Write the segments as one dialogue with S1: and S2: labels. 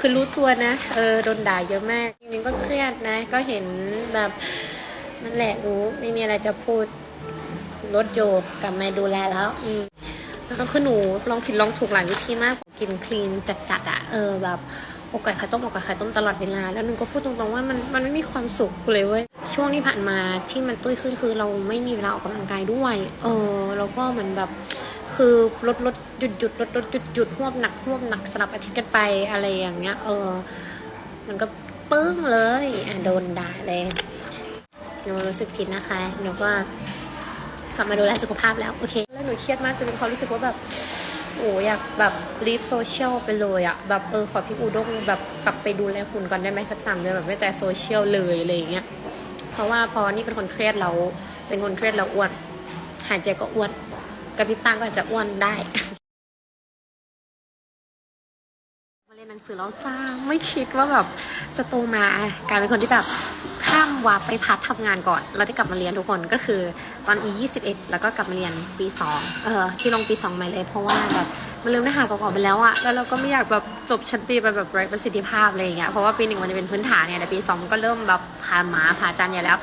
S1: คือรู้ตัวนะ เออโดนด่าเยอะมากจริงๆก็เครียดนะ ก็เห็นแบบนั่นแหละรู้ไม่มีอะไรจะพูดลดโยกลับมาดูแลแล้ว อืมแล้วก็คือหนูลองผิดลองถูกหลายวิธีมากกินคลีนจัดๆอะเออแบบอกไก่ไข่ต้มอกไก่ไข่ต้มตลอดเวลา แล้วหนูก็พูดตรงๆว่ามันมันไม่มีความสุขเลยเว้ยช่วงที่ผ่านมาที่มันตุ้ยขึ้นคือเราไม่มีเวลาออกกำลังกายด้วย เออแล้วก็เหมือนแบบ คือลดลดหยุดหยุดลดลดหยุดหยุดหวบหนักหวบหนักสลับอาทิตย์กันไปอะไรอย่างเงี้ย เออ มันก็ปึ้งเลยอะโดนด่าเลยหนูรู้สึกผิดนะคะ หนูก็กลับมาดูแลสุขภาพแล้ว โอเค แล้วหนูเครียดมากจนมีความรู้สึกว่าแบบโอ้อยากแบบรีฟโซเชียลไปเลยอะแบบเออขอพี่อูด้งแบบกลับไปดูแลหุ่นก่อนได้ไหมสักสามเดือนแบบไม่แต่โซเชียลเลยอะไรอย่างเงี้ยเพราะว่าพอนี่เป็นคนเครียดแล้วเป็นคนเครียดแล้วอ้วนหายใจก็อ้วน ระพริบตาก็อาจจะอ้วนได้ มาเรียนหนังสือแล้วจ้าไม่คิดว่าแบบจะโตมากลายเป็นคนที่แบบข้ามวับไปพัดทำงานก่อน แล้วได้กลับมาเรียนทุกคนก็คือตอนอี21แล้วก็กลับมาเรียนปี2เออที่ลงปี2ใหม่เลยเพราะว่าแบบมันลืมเนื้อหาเก่าๆไปแล้วอะแล้วเราก็ไม่อยากแบบจบชั้นปีไปแบบไร้ประสิทธิภาพอะไรอย่างเงี้ยเพราะว่าปีหนึ่งมันจะเป็นพื้นฐานเนี่ยแต่ปีสองมันก็เริ่มแบบผาหมาผาจันอย่าแล้ว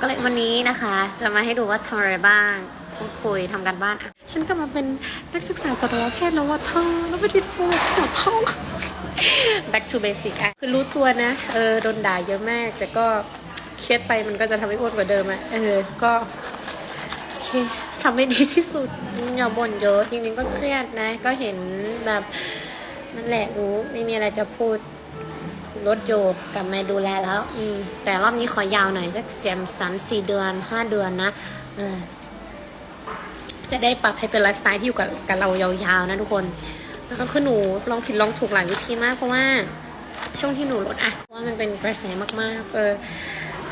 S1: ก็เลยวันนี้นะคะ จะมาให้ดูว่าทำอะไรบ้างพูดคุยทำการบ้านอะ ฉันกลับมาเป็นนักศึกษาสัตวแพทย์แล้วว่าเธอแล้วไปติดโฟมปวดท้อง back to basic อะคือรู้ตัวนะ เออ โดนด่าเยอะมาก แต่ก็เครียดไปมันก็จะทำให้อ้วนกว่าเดิมอะเออ ก็โอเคทำให้ดีที่สุด อย่าบ่นเยอะ จริงๆก็เครียดนะ ก็เห็นแบบนั่นแหละรู้ไม่มีอะไรจะพูดลดโยกลับมาดูแลแล้ว อืม แต่รอบนี้ขอยาวหน่อยสักสามสามสี่เดือนห้าเดือนนะ เออ จะได้ปรับให้เป็นไลฟ์สไตล์ที่อยู่กับกับเรายาวๆนะทุกคนแล้วก็คือหนูลองผิดลองถูกหลายวิธีมากเพราะว่าช่วงที่หนูลดอะเพราะว่ามันเป็นกระแสมากๆ เออ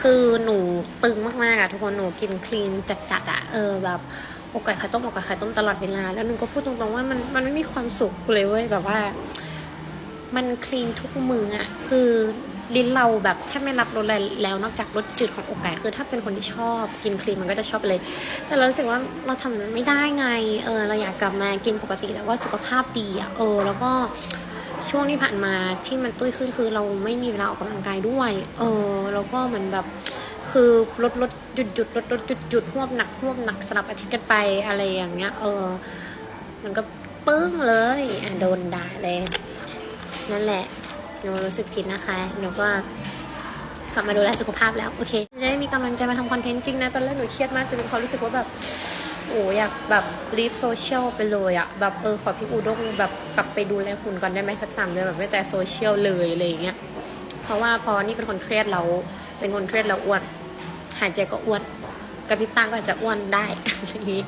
S1: คือหนูตึงมากๆอะทุกคนหนูกินคลีนจัดๆอะเออแบบอกไก่ไข่ต้มอกไก่ไข่ต้มตลอดเวลา แล้วหนูก็พูดตรงๆว่ามันมันไม่มีความสุขเลยเว้ยแบบว่า มันคลีนทุกมืออะคือลิ้นเราแบบแทบไม่รับรสอะไรแล้วนอกจากรสจืดของอกไก่คือ ถ้าเป็นคนที่ชอบกินคลีนมันก็จะชอบเลย แต่เรารู้สึกว่าเราทำมันไม่ได้ไงเออเราอยากกลับมากินปกติแต่ว่าสุขภาพดีอะเออ แล้วก็ช่วงที่ผ่านมาที่มันตุ้ยขึ้นคือเราไม่มีเวลาออกกำลังกายด้วย เออแล้วก็เหมือนแบบคือลดลดหยุดหยุดลดลดหยุดหยุดหวบหนักหวบหนักสลับอาทิตย์กันไปอะไรอย่างเงี้ย เออ มันก็ปึ้งเลยอะโดนด่าเลย นั่นแหละ หนูรู้สึกผิดนะคะ หนูก็กลับมาดูแลสุขภาพแล้ว โอเค จะได้มีกำลังใจมาทำคอนเทนต์จริงนะ ตอนแรกหนูเครียดมากจนมีความรู้สึกว่าแบบ โอ้อยากแบบรีฟโซเชียลไปเลยอะแบบเออขอพี่อูด้งแบบกลับไปดูแลหุ่นก่อนได้ไหมสักสามเดือนแบบไม่แต่โซเชียลเลยอะไรอย่างเงี้ย เพราะว่าพอนี่เป็นคนเครียดแล้ว เป็นคนเครียดแล้วอ้วน หายใจก็อ้วนกระพริบตาก็อาจจะอ้วนได้อย่างนี้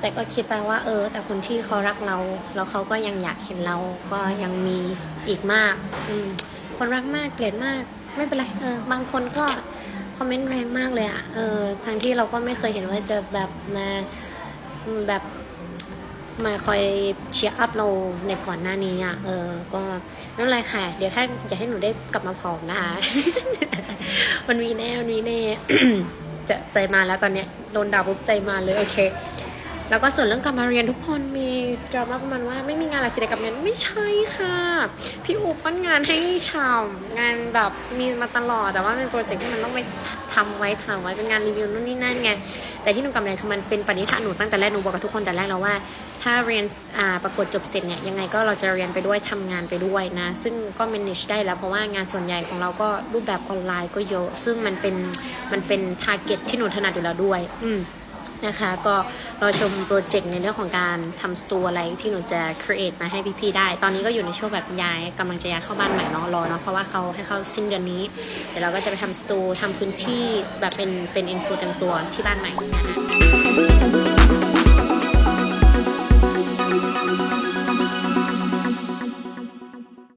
S1: แต่ก็คิดไปว่า เออ แต่คนที่เขารักเรา แล้วเขาก็ยังอยากเห็นเราก็ยังมีอีกมาก อืมคนรักมากเกลียดมาก ไม่เป็นไรเออบางคนก็คอมเมนต์แรงมากเลยอะเออทั้งที่เราก็ไม่เคยเห็นว่าจะแบบมาแบบมาคอยเชียร์อัพเราในก่อนหน้านี้อะ เออ ก็ไม่เป็นไรค่ะ เดี๋ยวถ้าอยากให้หนูได้กลับมาผอมนะคะ มันมีแน่ มันมีแน่ จะใจมาแล้วตอนเนี้ย โดนด่าปุ๊บใจมาเลย โอเค แล้วก็ส่วนเรื่องกลับมาเรียนทุกคนมีดราม่าประมาณว่าไม่มีงานอะไรสิได้กับเรียนไม่ใช่ค่ะ พี่อูปั้นงานให้ชาวงานแบบมีมาตลอดแต่ว่าเป็นโปรเจกต์ที่มันต้องไปทำไว้ทำไว้เป็นงานรีวิวนู่นนี่นั่นไงแต่ที่หนูกำลังคือมันเป็นปณิธานหนูตั้งแต่แรกหนูบอกกับทุกคนแต่แรกแล้วว่า ถ้าเรียนอ่าประกวดจบเสร็จเนี่ยยังไงก็เราจะเรียนไปด้วยทำงานไปด้วยนะ ซึ่งก็ manage ได้แล้วเพราะว่างานส่วนใหญ่ของเราก็รูปแบบออนไลน์ก็เยอะซึ่งมันเป็นมันเป็น target ที่หนูถนัดอยู่แล้วด้วย อืม นะคะ ก็รอชมโปรเจกต์ในเรื่องของการทำสตูอะไรที่หนูจะ create มาให้พี่ๆได้ ตอนนี้ก็อยู่ในช่วงแบบย้ายกำลังจะย้ายเข้าบ้านใหม่เนาะรอเนาะเพราะว่าเขาให้เข้าสิ้นเดือนนี้ เดี๋ยวเราก็จะไปทำสตูทำพื้นที่แบบเป็นเป็นอินฟูเต็มตัวที่บ้านใหม่นะคะ